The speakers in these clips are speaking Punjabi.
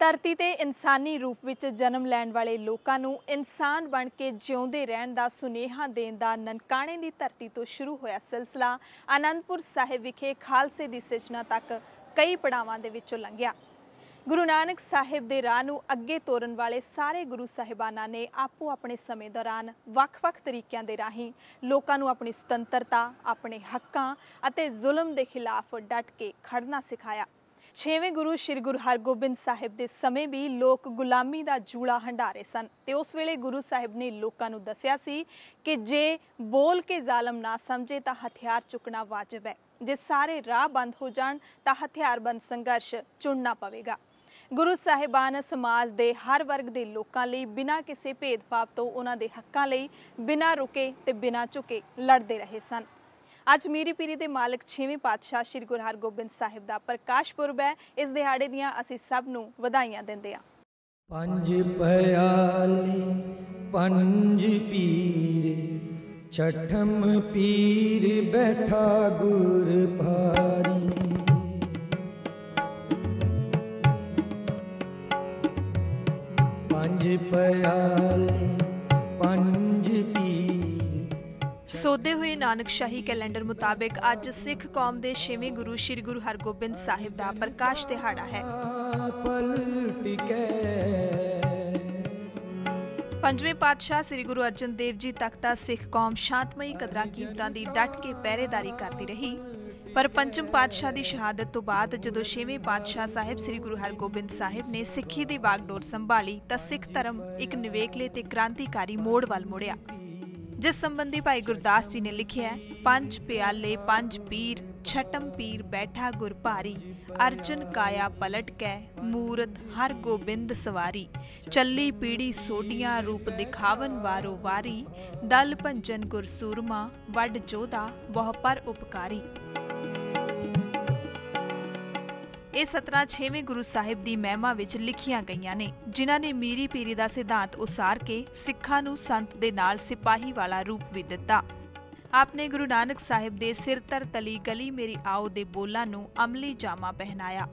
ਧਰਤੀ ਤੇ ਇਨਸਾਨੀ ਰੂਪ ਵਿੱਚ ਜਨਮ ਲੈਣ ਵਾਲੇ ਲੋਕਾਂ ਨੂੰ ਇਨਸਾਨ ਬਣ ਕੇ ਜਿਉਂਦੇ ਰਹਿਣ ਦਾ ਸੁਨੇਹਾ ਦੇਣ ਦਾ ਨਨਕਾਣੇ ਦੀ ਧਰਤੀ ਤੋਂ ਸ਼ੁਰੂ ਹੋਇਆ ਸਿਲਸਿਲਾ ਆਨੰਦਪੁਰ ਸਾਹਿਬ ਵਿਖੇ ਖਾਲਸੇ ਦੀ ਸਿਰਜਣਾ ਤੱਕ ਕਈ ਪੜਾਵਾਂ ਦੇ ਵਿੱਚੋਂ ਲੰਘਿਆ ਗੁਰੂ ਨਾਨਕ ਸਾਹਿਬ ਦੇ ਰਾਹ ਨੂੰ ਅੱਗੇ ਤੋਰਨ ਵਾਲੇ ਸਾਰੇ ਗੁਰੂ ਸਾਹਿਬਾਨਾਂ ਨੇ ਆਪੋ ਆਪਣੇ ਸਮੇਂ ਦੌਰਾਨ ਵੱਖ-ਵੱਖ ਤਰੀਕਿਆਂ ਦੇ ਰਾਹੀਂ ਲੋਕਾਂ ਨੂੰ ਆਪਣੀ ਸੁਤੰਤਰਤਾ, ਆਪਣੇ ਹੱਕਾਂ ਅਤੇ ਜ਼ੁਲਮ ਦੇ ਖਿਲਾਫ ਡਟ ਕੇ ਖੜਨਾ ਸਿਖਾਇਆ। ਛੇਵੇਂ ਗੁਰੂ ਸ੍ਰੀ ਗੁਰੂ ਹਰਗੋਬਿੰਦ ਸਾਹਿਬ ਦੇ ਸਮੇਂ ਵੀ ਲੋਕ ਗੁਲਾਮੀ ਦਾ ਜੂੜਾ ਹੰਡਾਰੇ ਸਨ ਤੇ ਉਸ ਵੇਲੇ ਗੁਰੂ ਸਾਹਿਬ ਨੇ ਲੋਕਾਂ ਨੂੰ ਦੱਸਿਆ ਸੀ ਕਿ ਜੇ ਬੋਲ ਕੇ ਜ਼ਾਲਮ ਨਾ ਸਮਝੇ ਤਾਂ ਹਥਿਆਰ ਚੁੱਕਣਾ ਵਾਜਬ ਹੈ। ਜੇ ਸਾਰੇ ਰਾਹ ਬੰਦ ਹੋ ਜਾਣ ਤਾਂ ਹਥਿਆਰਬੰਦ ਸੰਘਰਸ਼ ਚੁਣਨਾ ਪਵੇਗਾ। ਗੁਰੂ ਸਾਹਿਬਾਨ ਸਮਾਜ ਦੇ ਹਰ ਵਰਗ ਦੇ ਲੋਕਾਂ ਲਈ ਬਿਨਾਂ ਕਿਸੇ ਭੇਦਭਾਵ ਤੋਂ ਉਹਨਾਂ ਦੇ ਹੱਕਾਂ ਲਈ ਬਿਨਾਂ ਰੁਕੇ ਤੇ ਬਿਨਾਂ ਝੁਕੇ ਲੜਦੇ ਰਹੇ ਸਨ। ਅੱਜ ਮੀਰੀ ਪੀਰੀ ਦੇ ਮਾਲਕ 6ਵੇਂ ਪਾਤਸ਼ਾਹ ਸ੍ਰੀ ਗੁਰੂ ਹਰਗੋਬਿੰਦ ਸਾਹਿਬ ਦਾ ਪ੍ਰਕਾਸ਼ ਪੁਰਬ ਹੈ। ਇਸ ਦਿਹਾੜੇ ਦੀਆਂ ਅਸੀਂ ਸਭ ਨੂੰ ਵਧਾਈਆਂ ਦਿੰਦੇ ਹਾਂ। ਪੰਜ ਪਿਆਲੇ, ਪੰਜ ਪੀਰ, ਛਠਮ ਪੀਰ ਬੈਠਾ ਗੁਰ ਭਾਰੀ। ਪੰਜ ਪਿਆਲੇ, ਪੰਜ ਸੋਦੇ ਹੋਏ ਨਾਨਕਸ਼ਾਹੀ ਕੈਲੰਡਰ ਮੁਤਾਬਕ ਅੱਜ ਸਿੱਖ ਕੌਮ ਦੇ 6ਵੇਂ ਗੁਰੂ ਸ੍ਰੀ ਗੁਰੂ ਹਰਗੋਬਿੰਦ ਸਾਹਿਬ ਦਾ ਪ੍ਰਕਾਸ਼ ਦਿਹਾੜਾ ਹੈ। ਪੰਜਵੇਂ ਪਾਤਸ਼ਾਹ ਸ੍ਰੀ ਗੁਰੂ ਅਰਜਨ ਦੇਵ ਜੀ ਤੱਕ ਤਾਂ ਸਿੱਖ ਕੌਮ ਸ਼ਾਂਤਮਈ ਕਦਰਾਂ ਕੀਮਤਾਂ ਦੀ ਡਟ ਕੇ ਪਹਿਰੇਦਾਰੀ ਕਰਦੀ ਰਹੀ। ਪਰ ਪੰਚਮ ਪਾਤਸ਼ਾਹ ਦੀ ਸ਼ਹਾਦਤ ਤੋਂ ਬਾਅਦ ਜਦੋਂ ਛੇਵੇਂ ਪਾਤਸ਼ਾਹ ਸਾਹਿਬ ਸ੍ਰੀ ਗੁਰੂ ਹਰਗੋਬਿੰਦ ਸਾਹਿਬ ਨੇ ਸਿੱਖੀ ਦੀ ਵਾਗਡੋਰ ਸੰਭਾਲੀ ਤਾਂ ਸਿੱਖ ਧਰਮ ਇੱਕ ਨਿਵੇਕਲੇ ਤੇ ਕ੍ਰਾਂਤੀਕਾਰੀ ਮੋੜ ਵੱਲ ਮੁੜਿਆ। ਜਿਸ ਸੰਬੰਧੀ ਭਾਈ ਗੁਰਦਾਸ ਜੀ ਨੇ ਲਿਖਿਆ ਹੈ, ਪੰਜ ਪਿਆਲੇ ਪੰਜ ਪੀਰ ਛਟਮ ਪੀਰ ਬੈਠਾ ਗੁਰ ਭਾਰੀ ਅਰਜਨ ਕਾਇਆ ਪਲਟ ਕੈ ਮੂਰਤ ਹਰ ਗੋਬਿੰਦ ਸਵਾਰੀ ਚੱਲੀ ਪੀੜੀ ਸੋਡੀਆਂ ਰੂਪ ਦਿਖਾਵਨ ਵਾਰੋ ਵਾਰੀ ਦਲ ਭੰਜਨ ਗੁਰ ਸੂਰਮਾ ਵੱਡ ਜੋਧਾ ਬਹੁ ਪਰ ਉਪਕਾਰੀ। ਇਹ ਸਤਰਾਂ 6ਵੇਂ ਗੁਰੂ ਸਾਹਿਬ ਦੀ ਮਹਿਮਾ ਵਿੱਚ ਲਿਖੀਆਂ ਗਈਆਂ ਨੇ, ਜਿਨ੍ਹਾਂ ਨੇ ਮੀਰੀ ਪੀਰੀ ਦਾ ਸਿਧਾਂਤ ਉਸਾਰ ਕੇ ਸਿੱਖਾਂ ਨੂੰ ਸੰਤ ਦੇ ਨਾਲ ਸਿਪਾਹੀ ਵਾਲਾ ਰੂਪ ਵੀ ਦਿੱਤਾ। ਆਪਨੇ ਗੁਰੂ ਨਾਨਕ ਸਾਹਿਬ ਦੇ ਸਿਰ ਤਰ ਤਲੀ ਗਲੀ ਮੇਰੀ ਆਓ ਦੇ ਬੋਲਾਂ ਨੂੰ ਅਮਲੀ ਜਾਮਾ ਪਹਿਨਾਇਆ।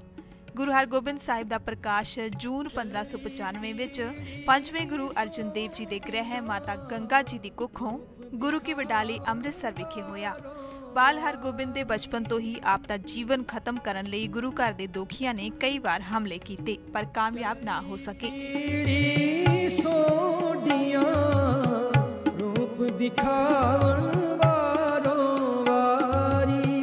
ਗੁਰੂ ਹਰਗੋਬਿੰਦ ਸਾਹਿਬ ਦਾ ਪ੍ਰਕਾਸ਼ ਜੂਨ 1595 ਵਿੱਚ ਪੰਜਵੇਂ ਗੁਰੂ ਅਰਜਨ ਦੇਵ ਜੀ ਦੇ ਗ੍ਰਹਿ ਮਾਤਾ ਗੰਗਾ ਜੀ ਦੀ ਕੁੱਖੋਂ ਗੁਰੂ ਕੀ ਵਡਾਲੀ ਅੰਮ੍ਰਿਤਸਰ ਵਿਖੇ ਹੋਇਆ। ਬਾਲ ਹਰਗੋਬਿੰਦ ਦੇ ਬਚਪਨ ਤੋਂ ਹੀ ਆਪ ਦਾ ਜੀਵਨ ਖਤਮ ਕਰਨ ਲਈ ਗੁਰੂ ਘਰ ਦੇ ਦੋਖੀਆਂ ਨੇ ਕਈ ਵਾਰ ਹਮਲੇ ਕੀਤੇ ਪਰ ਕਾਮਯਾਬ ਨਾ ਹੋ ਸਕੇ। ਪੀੜੀ ਸੋਡੀਆਂ ਰੂਪ ਦਿਖਾਵਣ ਵਾਰੋ ਵਾਰੀ।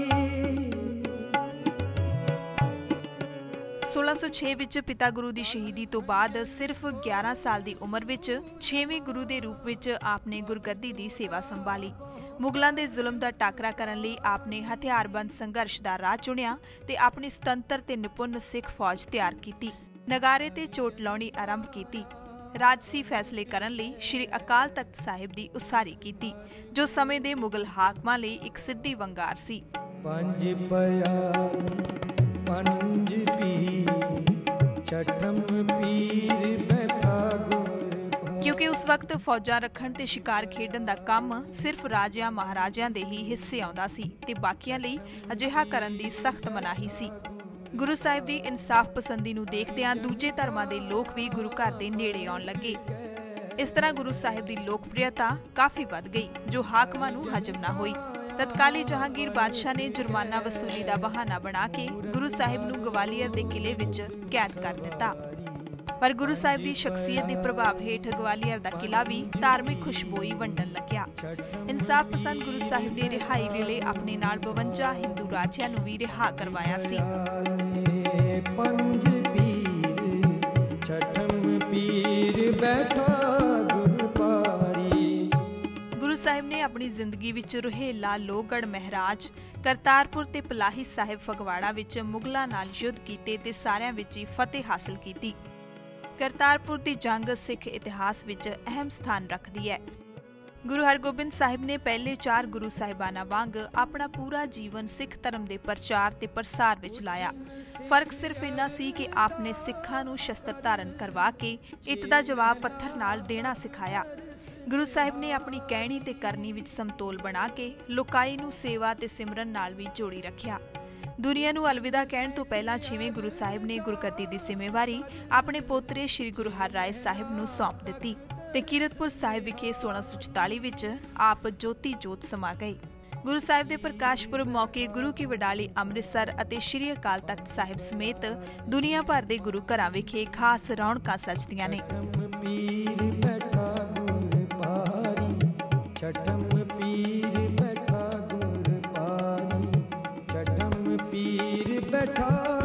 1606 ਵਿੱਚ ਪਿਤਾ ਗੁਰੂ ਦੀ ਸ਼ਹੀਦੀ ਤੋਂ ਬਾਅਦ ਸਿਰਫ 11 ਸਾਲ ਦੀ ਉਮਰ ਵਿੱਚ 6ਵੇਂ ਗੁਰੂ ਦੇ ਰੂਪ ਵਿੱਚ ਆਪਨੇ ਗੁਰਗੱਦੀ ਦੀ ਸੇਵਾ ਸੰਭਾਲੀ। ਮੁਗਲਾਂ ਦੇ ਜ਼ੁਲਮ ਦਾ ਟਾਕਰਾ ਕਰਨ ਲਈ ਆਪਨੇ ਹਥਿਆਰਬੰਦ ਸੰਘਰਸ਼ ਦਾ ਰਾਹ ਚੁਣਿਆ ਤੇ ਆਪਣੀ ਸੁਤੰਤਰ ਤੇ ਨਿਪੁੰਨ ਸਿੱਖ ਫੌਜ ਤਿਆਰ ਕੀਤੀ। ਨਗਾਰੇ ਤੇ ਚੋਟ ਲਾਉਣੀ ਆਰੰਭ ਕੀਤੀ। ਰਾਜਸੀ ਫੈਸਲੇ ਕਰਨ ਲਈ ਸ੍ਰੀ ਅਕਾਲ ਤਖਤ ਸਾਹਿਬ ਦੀ ਉਸਾਰੀ ਕੀਤੀ, ਜੋ ਸਮੇਂ ਦੇ ਮੁਗਲ ਹਾਕਮਾਂ ਲਈ ਇੱਕ ਸਿੱਧੀ ਵੰਗਾਰ ਸੀ। ਪੰਜ ਪਿਆਲੇ ਪੰਜ ਪੀਰ, ਛਠਮ ਪੀਰ ਕਿਉਂਕਿ ਉਸ ਵਕਤ ਫੌਜਾਂ ਰੱਖਣ ਤੇ ਸ਼ਿਕਾਰ ਖੇਡਣ ਦਾ ਕੰਮ ਸਿਰਫ ਰਾਜਿਆਂ ਮਹਾਰਾਜਿਆਂ ਦੇ ਹੀ ਹਿੱਸੇ ਆਉਂਦਾ ਸੀ ਤੇ ਬਾਕੀਆਂ ਲਈ ਅਜਿਹਾ ਕਰਨ ਦੀ ਸਖਤ ਮਨਾਹੀ ਸੀ। ਗੁਰੂ ਸਾਹਿਬ ਦੀ ਇਨਸਾਫ ਪਸੰਦੀ ਨੂੰ ਦੇਖਦਿਆਂ ਦੂਜੇ ਧਰਮਾਂ ਦੇ ਲੋਕ ਵੀ ਗੁਰੂ ਘਰ ਦੇ ਨੇੜੇ ਆਉਣ ਲੱਗੇ। ਇਸ ਤਰ੍ਹਾਂ ਗੁਰੂ ਸਾਹਿਬ ਦੀ ਲੋਕਪ੍ਰਿਯਤਾ ਕਾਫੀ ਵੱਧ ਗਈ, ਜੋ ਹਾਕਮਾਂ ਨੂੰ ਹਜਮ ਨਾ ਹੋਈ। ਤਤਕਾਲੀ ਜਹਾਂਗੀਰ ਬਾਦਸ਼ਾਹ ਨੇ ਜੁਰਮਾਨਾ ਵਸੂਲੀ ਦਾ ਬਹਾਨਾ ਬਣਾ ਕੇ ਗੁਰੂ ਸਾਹਿਬ ਨੂੰ ਗਵਾਲੀਅਰ ਦੇ ਕਿਲੇ ਵਿੱਚ ਕੈਦ ਕਰ ਦਿੱਤਾ। ਪਰ ਗੁਰੂ ਸਾਹਿਬ ਦੀ ਸ਼ਖਸੀਅਤ ਦੇ ਪ੍ਰਭਾਵ ਹੇਠ ਗਵਾਲੀਅਰ ਦਾ ਕਿਲਾ ਵੀ ਧਾਰਮਿਕ ਖੁਸ਼ਬੋਈ ਵੰਡਣ ਲੱਗਿਆ। ਇਨਸਾਫ ਪਸੰਦ ਗੁਰੂ ਸਾਹਿਬ ਨੇ ਰਿਹਾਈ ਵੇਲੇ ਆਪਣੇ ਨਾਲ 52 ਹਿੰਦੂ ਰਾਜਿਆਂ ਨੂੰ ਵੀ ਰਿਹਾ ਕਰਵਾਇਆ ਸੀ। ਪਿਆਲੇ ਪੰਜ ਪੀਰ ਛਠਮ ਪੀਰ ਬੈਠਾ ਗੁਰ ਸਾਹਿਬ ਨੇ ਆਪਣੀ ਜ਼ਿੰਦਗੀ ਵਿੱਚ ਰੁਹੇਲਾ ਲੋਹਗੜ ਮਹਾਰਾਜ ਕਰਤਾਰਪੁਰ ਤੇ ਪਲਾਹੀ ਸਾਹਿਬ ਫਗਵਾੜਾ ਵਿੱਚ ਮੁਗਲਾਂ ਨਾਲ ਯੁੱਧ ਕੀਤੇ ਤੇ ਸਾਰਿਆਂ ਵਿੱਚ ਹੀ ਫਤਿਹ ਹਾਸਲ ਕੀਤੀ। ਕਰਤਾਰਪੁਰ ਦੀ ਜੰਗ ਸਿੱਖ ਇਤਿਹਾਸ ਵਿੱਚ ਅਹਿਮ ਸਥਾਨ ਰੱਖਦੀ ਹੈ। ਗੁਰੂ ਹਰਗੋਬਿੰਦ ਸਾਹਿਬ ਨੇ ਪਹਿਲੇ ਚਾਰ ਗੁਰੂ ਸਾਹਿਬਾਨਾਂ ਵਾਂਗ ਆਪਣਾ ਪੂਰਾ ਜੀਵਨ ਸਿੱਖ ਧਰਮ ਦੇ ਪ੍ਰਚਾਰ ਤੇ ਪ੍ਰਸਾਰ ਵਿੱਚ ਲਾਇਆ। ਫ਼ਰਕ ਸਿਰਫ ਇੰਨਾ ਸੀ ਕਿ ਆਪਨੇ ਸਿੱਖਾਂ ਨੂੰ ਸ਼ਸਤਰ ਧਾਰਨ ਕਰਵਾ ਕੇ ਇੱਟ ਦਾ ਜਵਾਬ ਪੱਥਰ ਨਾਲ ਦੇਣਾ ਸਿਖਾਇਆ। ਗੁਰੂ ਸਾਹਿਬ ਨੇ ਆਪਣੀ ਕਹਿਣੀ ਤੇ ਕਰਨੀ ਵਿੱਚ ਸਮਤੋਲ ਬਣਾ ਕੇ ਲੋਕਾਈ ਨੂੰ ਸੇਵਾ ਤੇ ਸਿਮਰਨ ਨਾਲ ਵੀ ਜੋੜੀ ਰੱਖਿਆ। ਦੁਨੀਆ ਨੂੰ ਅਲਵਿਦਾ ਕਹਿਣ ਤੋਂ ਪਹਿਲਾਂ ਛੇਵੇਂ ਗੁਰੂ ਸਾਹਿਬ ਨੇ ਗੁਰਗੱਦੀ ਦੀ ਜ਼ਿੰਮੇਵਾਰੀ ਆਪਣੇ ਪੋਤਰੇ ਸ੍ਰੀ ਗੁਰੂ ਹਰਰਾਏ ਸਾਹਿਬ ਨੂੰ ਸੌਂਪ ਦਿੱਤੀ ਤੇ ਕੀਰਤਪੁਰ ਸਾਹਿਬ ਵਿਖੇ 1644 ਵਿੱਚ ਆਪ ਜੋਤੀ ਜੋਤ ਸਮਾ ਗਏ ਗੁਰੂ ਸਾਹਿਬ ਦੇ ਪ੍ਰਕਾਸ਼ ਪੁਰਬ ਮੌਕੇ ਗੁਰੂ ਕੀ ਵਡਾਲੀ ਅੰਮ੍ਰਿਤਸਰ ਅਤੇ ਸ੍ਰੀ ਅਕਾਲ ਤਖਤ ਸਾਹਿਬ ਸਮੇਤ ਦੁਨੀਆ ਭਰ ਦੇ ਗੁਰੂ ਘਰਾਂ ਵਿਖੇ ਖਾਸ ਰੌਣਕਾਂ ਸਜਦੀਆਂ ਨੇ। ਪੀਰ ਬੈਠਾ ਗੁਰ ਪਾਰੀ, ਛਟਮ ਪੀਰ ਪੀਰ ਬੈਠਾ